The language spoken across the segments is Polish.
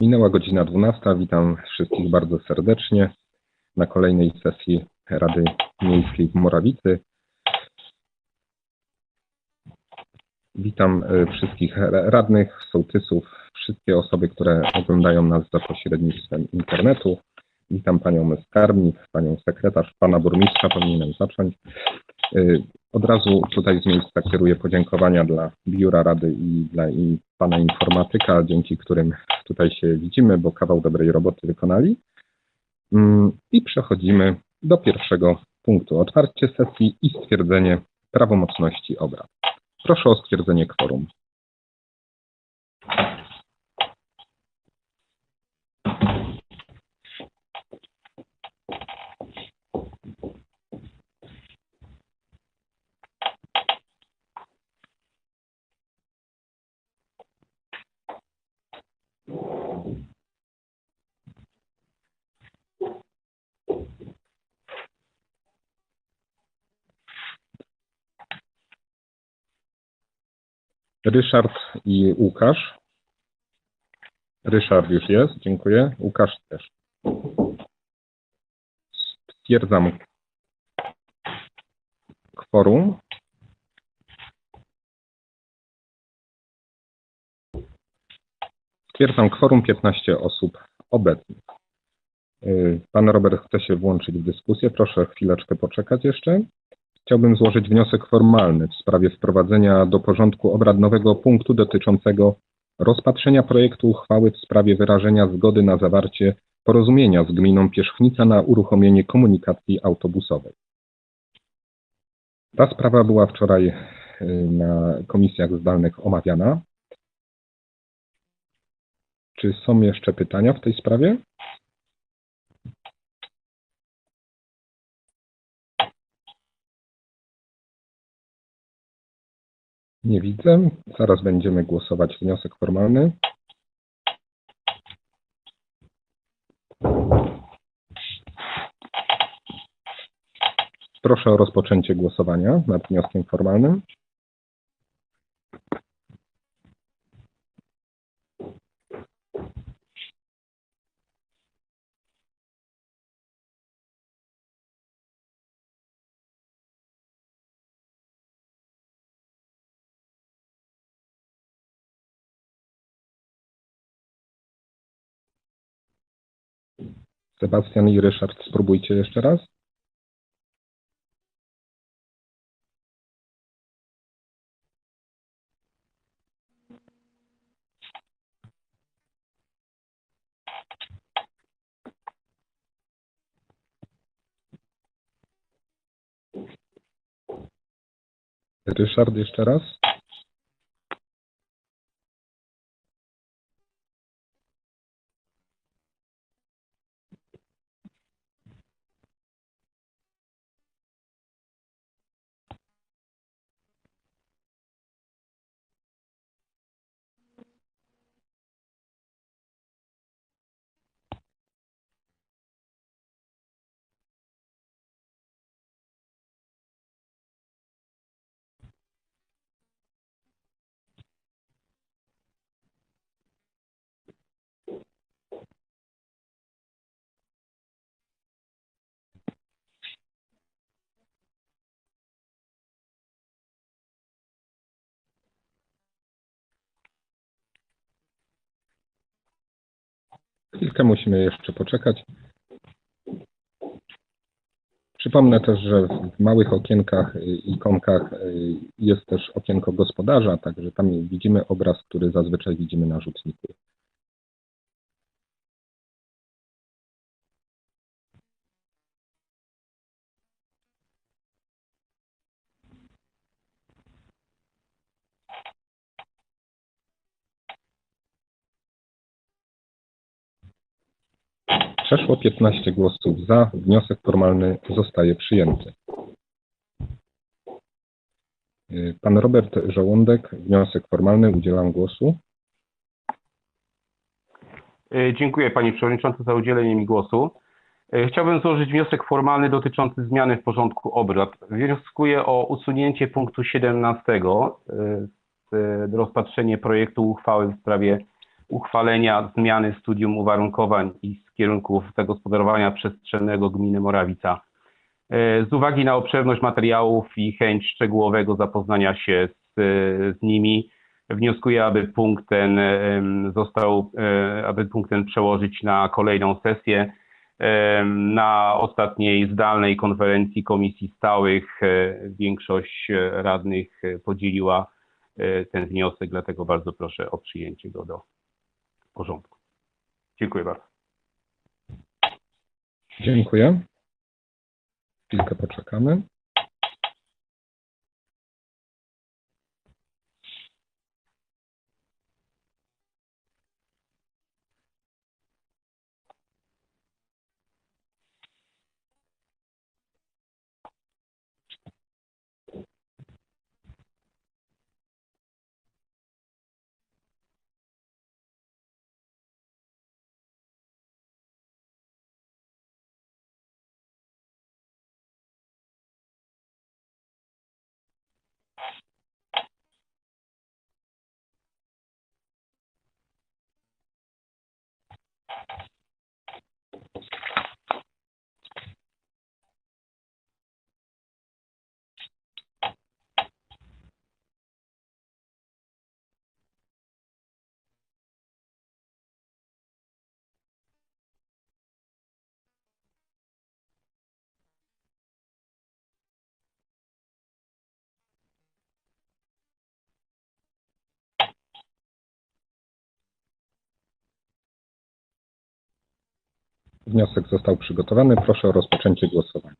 Minęła godzina 12. Witam wszystkich bardzo serdecznie na kolejnej sesji Rady Miejskiej w Morawicy. Witam e, wszystkich ra- radnych, sołtysów, wszystkie osoby, które oglądają nas za pośrednictwem internetu. Witam panią skarbnik, panią sekretarz, pana burmistrza, powinienem zacząć. E, Od razu tutaj z miejsca kieruję podziękowania dla Biura Rady i dla i pana informatyka, dzięki którym tutaj się widzimy, bo kawał dobrej roboty wykonali. Mm, I przechodzimy do pierwszego punktu. Otwarcie sesji i stwierdzenie prawomocności obrad. Proszę o stwierdzenie kworum. Ryszard i Łukasz. Ryszard już jest, dziękuję. Łukasz też. Stwierdzam kworum. Stwierdzam kworum 15 osób obecnych. Y, Pan Robert chce się włączyć w dyskusję. Proszę chwileczkę poczekać jeszcze. Chciałbym złożyć wniosek formalny w sprawie wprowadzenia do porządku obrad nowego punktu dotyczącego rozpatrzenia projektu uchwały w sprawie wyrażenia zgody na zawarcie porozumienia z gminą Pierzchnica na uruchomienie komunikacji autobusowej. Ta sprawa była wczoraj y, na komisjach zdalnych omawiana. Czy są jeszcze pytania w tej sprawie? Nie widzę. Zaraz będziemy głosować wniosek formalny. Proszę o rozpoczęcie głosowania nad wnioskiem formalnym. Sebastian i Ryszard, spróbujcie jeszcze raz. Ryszard jeszcze raz. Chwilkę musimy jeszcze poczekać. Przypomnę też, że w małych okienkach, y, ikonkach y, jest też okienko gospodarza, także tam widzimy obraz, który zazwyczaj widzimy na rzutniku. Przeszło 15 głosów za. Wniosek formalny zostaje przyjęty. Y, Pan Robert Żołądek, wniosek formalny, udzielam głosu. E, Dziękuję Panie Przewodniczący za udzielenie mi głosu. E, Chciałbym złożyć wniosek formalny dotyczący zmiany w porządku obrad. Wnioskuję o usunięcie punktu 17 e, z e, rozpatrzenie projektu uchwały w sprawie uchwalenia zmiany studium uwarunkowań i z kierunków zagospodarowania przestrzennego gminy Morawica. E, Z uwagi na obszerność materiałów i chęć szczegółowego zapoznania się z, z nimi, wnioskuję, aby punkt ten em, został, e, aby punkt ten przełożyć na kolejną sesję. Na ostatniej zdalnej konferencji komisji stałych e, większość e, radnych e, podzieliła e, ten wniosek, dlatego bardzo proszę o przyjęcie go do porządku. Dziękuję bardzo. Dziękuję. Chwilkę poczekamy. Wniosek został przygotowany. Proszę o rozpoczęcie głosowania.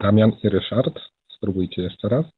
Damian i Ryszard, spróbujcie jeszcze raz.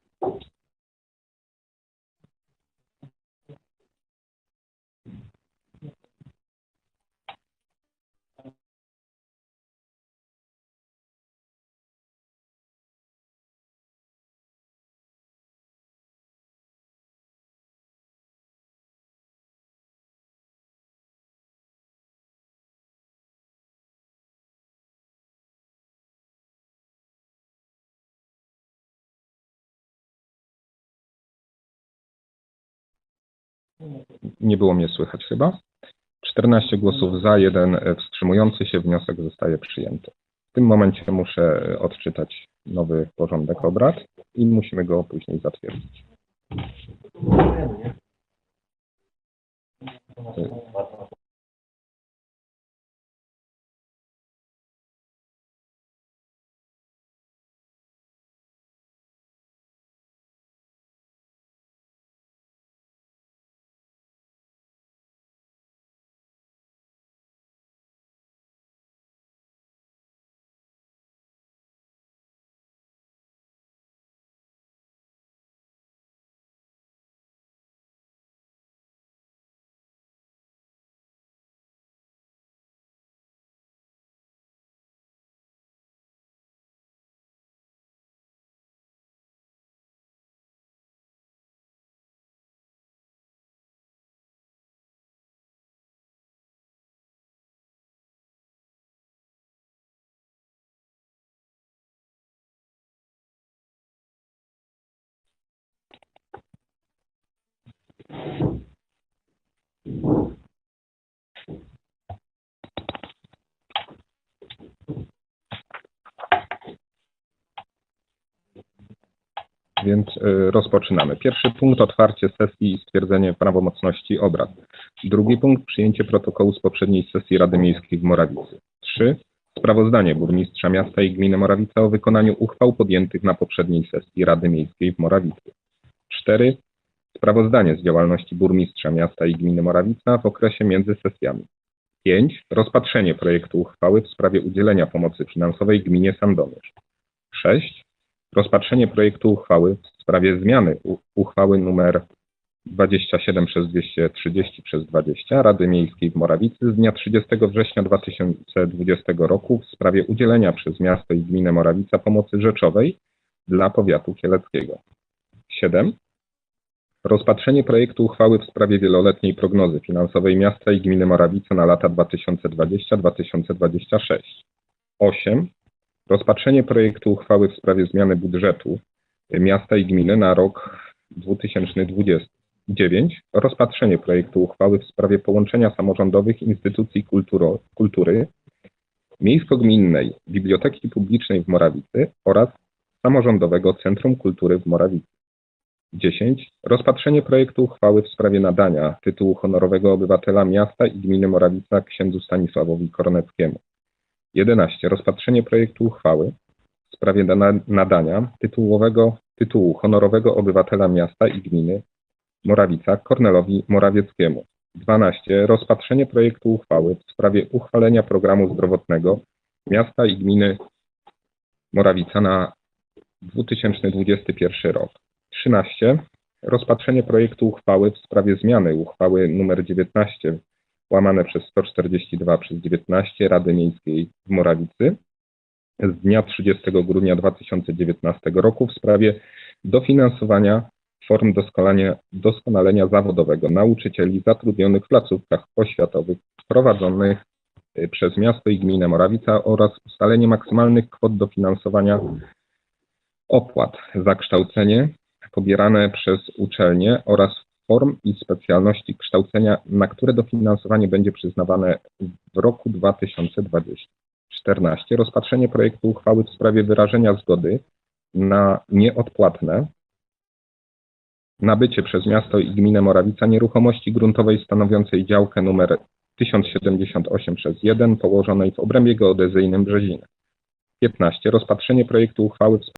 Nie było mnie słychać chyba. 14 głosów za, jeden wstrzymujący się. Wniosek zostaje przyjęty. W tym momencie muszę odczytać nowy porządek obrad i musimy go później zatwierdzić. Więc y, rozpoczynamy. Pierwszy punkt otwarcie sesji i stwierdzenie prawomocności obrad. Drugi punkt przyjęcie protokołu z poprzedniej sesji Rady Miejskiej w Morawicy. Trzy sprawozdanie burmistrza miasta i gminy Morawica o wykonaniu uchwał podjętych na poprzedniej sesji Rady Miejskiej w Morawicy. Cztery sprawozdanie z działalności burmistrza miasta i gminy Morawica w okresie między sesjami. 5. Rozpatrzenie projektu uchwały w sprawie udzielenia pomocy finansowej gminie Sandomierz. 6. Rozpatrzenie projektu uchwały w sprawie zmiany uchwały nr 27 przez 230 przez 20 Rady Miejskiej w Morawicy z dnia 30 września 2020 roku w sprawie udzielenia przez miasto i gminę Morawica pomocy rzeczowej dla powiatu kieleckiego. 7. Rozpatrzenie projektu uchwały w sprawie wieloletniej prognozy finansowej miasta i gminy Morawica na lata 2020-2026. 8. Rozpatrzenie projektu uchwały w sprawie zmiany budżetu miasta i gminy na rok 2020. 9. Rozpatrzenie projektu uchwały w sprawie połączenia samorządowych instytucji kulturo, kultury miejsko-gminnej Biblioteki Publicznej w Morawicy oraz Samorządowego Centrum Kultury w Morawicy. 10. Rozpatrzenie projektu uchwały w sprawie nadania tytułu honorowego obywatela miasta i gminy Morawica księdzu Stanisławowi Koroneckiemu. 11. Rozpatrzenie projektu uchwały w sprawie nadania tytułowego tytułu honorowego obywatela miasta i gminy Morawica Kornelowi Morawieckiemu. 12. Rozpatrzenie projektu uchwały w sprawie uchwalenia programu zdrowotnego miasta i gminy Morawica na 2021 rok. 13. Rozpatrzenie projektu uchwały w sprawie zmiany uchwały nr 19 łamane przez 142 przez 19 Rady Miejskiej w Morawicy z dnia 30 grudnia 2019 roku w sprawie dofinansowania form doskonalenia, zawodowego nauczycieli zatrudnionych w placówkach oświatowych prowadzonych y, przez miasto i gminę Morawica oraz ustalenie maksymalnych kwot dofinansowania opłat za kształcenie pobierane przez uczelnie oraz form i specjalności kształcenia, na które dofinansowanie będzie przyznawane w roku 2020. 14. Rozpatrzenie projektu uchwały w sprawie wyrażenia zgody na nieodpłatne nabycie przez miasto i gminę Morawica nieruchomości gruntowej stanowiącej działkę numer 1078 przez 1 położonej w obrębie geodezyjnym Brzeziny. 15. Rozpatrzenie projektu uchwały w